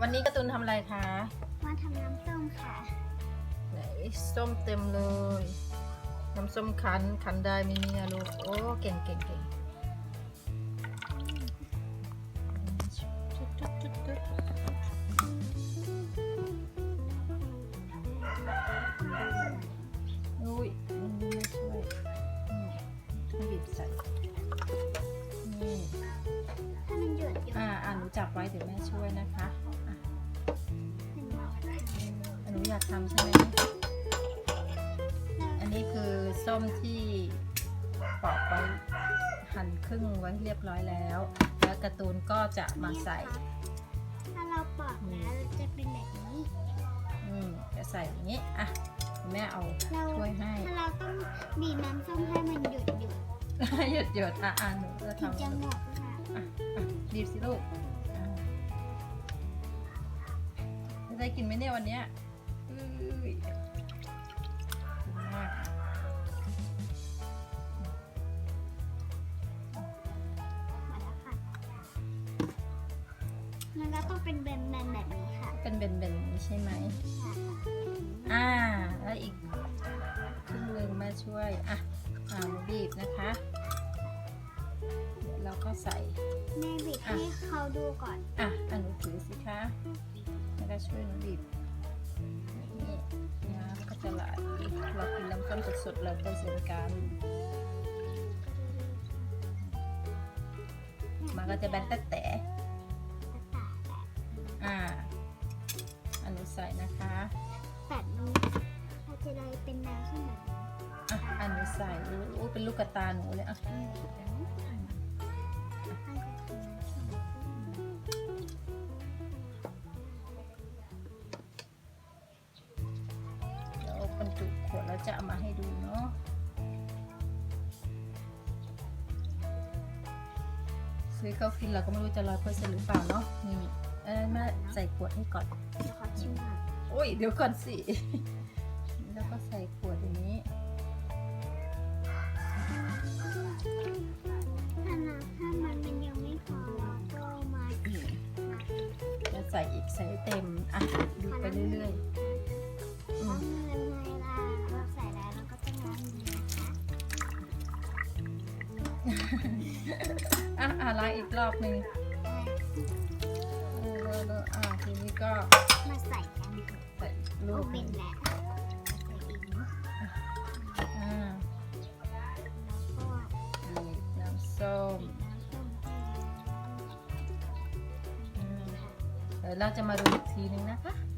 วันนี้การ์ตูนทำอะไรคะ มาทำน้ำส้มค่ะ ไหนส้มเต็มเลย น้ำส้มคั้นคั้นได้ไหมเนี่ยลูก โอ้ เก่งเก่งเก่งากทำใช่ไหมอันนี้คือส้มที่ปอกไว้หั่นครึ่งไว้เรียบร้อยแล้ว แล้วการ์ตูนก็จะมาใส่ ถ้าเราปอกแล้วจะเป็นแบบนี้ อืมจะใส่อย่างนี้ อะ แม่เอาเราช่วยให้ ถ้าเราต้องบีบน้ำส้มให้มันหยุดหยุดหยดหยดๆอะอะหนูจะถึงทำจะหมดค่ะอะอะดีบสิลูกอะจะได้กินไหมเนี่ยวันเนี้ยอุ้ ยดีมากหมดแล้วค่ะมันก็ต้องเป็นแบนๆแบบนี้ค่ะเป็นเบนๆอย่างนี้ใช่ไหม ค่ะอ่า แล้วอีกครึ่งหนึงแม่ช่วย อะอ่าหนูบีบนะคะเดี๋ยวเราก็ใส่ แม่บีบให้เขาดูก่อน อะอันหนูถือสิคะ แล้วก็ช่วยหนูบีบนี่ น้ำก็จะไหลเรากินน้ำส้มสดๆเราก็เช่นกันมันก็จะแบนแต่แต่อ่าอันหนูใส่นะคะแบบนี้เราจะได้เป็นน้ำขึ้นมาอะอันหนูใส่โอ้เป็นลูกกระตาหนูเลยอะ จะเอามาให้ดูเนาะซื้อเขากินเราก็ไม่รู้จะร้อยเปอร์เซ็นต์หรือเปล่าเนาะนี่เออมาใส่ขวดให้ก่อนเดี๋ยวขอชิมก่อนโอ้ยเดี๋ยวก่อนสิ แล้วก็ใส่ขวดอย่างนี้ถ้าน้ำถ้ามันมันยังไม่พอเราก็มาจะใส่อีกใส่ให้เต็มอะดูไปเรื่อยๆ อะอะล้างอีกรอบหนึ่งเออเลอะเลอะอะทีนี้ก็มาใส่กันใส่อีกลูโอ้กหเป็นึ่นงแล้วใส่อีกเนาะอ่าแล้วก็บีบน้ำส้มน้ำส้มอืมเดี๋ยวเราจะมาดูอีกทีนึงนะคะค